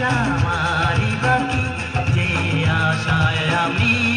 জামারি বাকি যে আশায় আমি